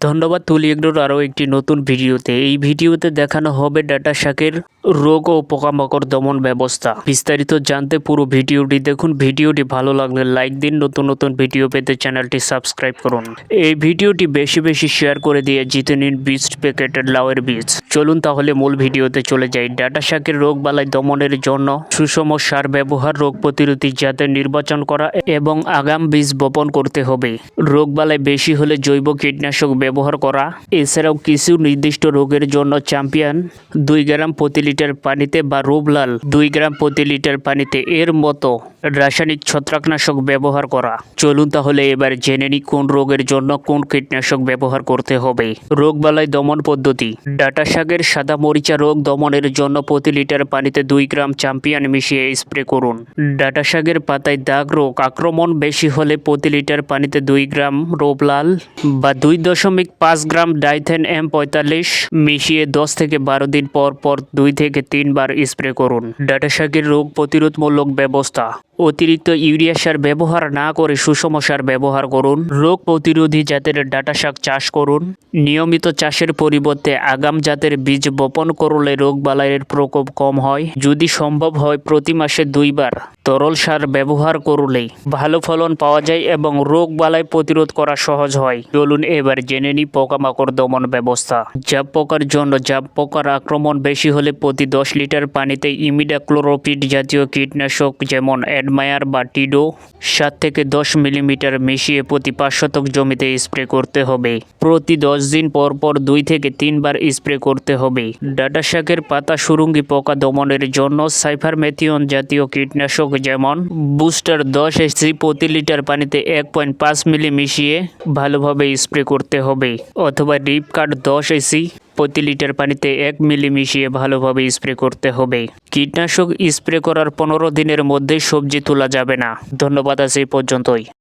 ধন্যবাদ তুলি এগ্রোর আরও একটি নতুন ভিডিওতে। এই ভিডিওতে দেখানো হবে ডাটা শাকের রোগ ও পোকামাকড় দমন ব্যবস্থা। বিস্তারিত জানতে পুরো ভিডিওটি দেখুন। ভিডিওটি ভালো লাগলে লাইক দিন। নতুন নতুন ভিডিও পেতে চ্যানেলটি সাবস্ক্রাইব করুন। এই ভিডিওটি বেশি বেশি শেয়ার করে দিয়ে জিতে নিন বীজ প্যাকেটের লাউয়ের বীজ। চলুন তাহলে মূল ভিডিওতে চলে যাই। ডাটা শাকের রোগ বালাই দমনের জন্য সুষম সার ব্যবহার, রোগ প্রতিরোধী জাতে নির্বাচন করা এবং আগাম বীজ বপন করতে হবে। রোগ বালাই বেশি হলে জৈব কীটনাশক ব্যবহার করা। এছাড়াও কিছু নির্দিষ্ট রোগের জন্য চ্যাম্পিয়ন, দুই গ্রাম প্রতি লিটার পানিতে বা রোবলাল দুই গ্রাম প্রতি লিটার পানিতে এর মতো রাসায়নিক ছত্রাকনাশক ব্যবহার করা। চলুন তাহলে এবার জেনে নিই কোন রোগের জন্য কোন কীটনাশক ব্যবহার করতে হবে। রোগবালাই দমন পদ্ধতি। ডাটা শাকের সাদা মরিচা রোগ দমনের জন্য প্রতি লিটার পানিতে দুই গ্রাম চ্যাম্পিয়ন মিশিয়ে স্প্রে করুন। ডাটা শাকের পাতায় দাগ রোগ আক্রমণ বেশি হলে প্রতি লিটার পানিতে দুই গ্রাম রোবলাল বা দুই দশমিক পাঁচ গ্রাম ডাইথেন এম পঁয়তাল্লিশ মিশিয়ে দশ থেকে বারো দিন পর পর দুই থেকে তিনবার স্প্রে করুন। ডাটা শাকের রোগ প্রতিরোধমূলক ব্যবস্থা। অতিরিক্ত ইউরিয়া সার ব্যবহার না করে সুষম সার ব্যবহার করুন। রোগ প্রতিরোধী জাতের ডাটা শাক চাষ করুন। নিয়মিত চাষের পরিবর্তে আগাম জাতের বীজ বপন করলে রোগ বালাইয়ের প্রকোপ কম হয়। যদি সম্ভব হয় প্রতি মাসে দুইবার তরল সার ব্যবহার করলে ভালো ফলন পাওয়া যায় এবং রোগ বালাই প্রতিরোধ করা সহজ হয়। চলুন এবার জেনে নিই পোকামাকড় দমন ব্যবস্থা। জাপ পোকার জন্য জাপ পোকার আক্রমণ বেশি হলে প্রতি দশ লিটার পানিতে ইমিডাক্লোরোপিড জাতীয় কীটনাশক যেমন অ্যাডমায়ার বা টিডো, সাত থেকে দশ মিলিমিটার মিশিয়ে প্রতি পাঁচ শতক জমিতে স্প্রে করতে হবে। প্রতি দশ দিন পর পর দুই থেকে তিনবার স্প্রে করতে হবে। ডাটা শাকের পাতা সুরঙ্গি পোকা দমনের জন্য সাইফারমেথিয়ন জাতীয় কীটনাশক যেমন বুস্টার দশ এসি প্রতি লিটার পানিতে এক পয়েন্ট পাঁচ মিলি মিশিয়ে ভালোভাবে স্প্রে করতে হবে। অথবা রিপ কার্ড দশ এসি প্রতি লিটার পানিতে এক মিলি মিশিয়ে ভালোভাবে স্প্রে করতে হবে। কীটনাশক স্প্রে করার পনেরো দিনের মধ্যে সবজি তোলা যাবে না। ধন্যবাদ আছে এই পর্যন্তই।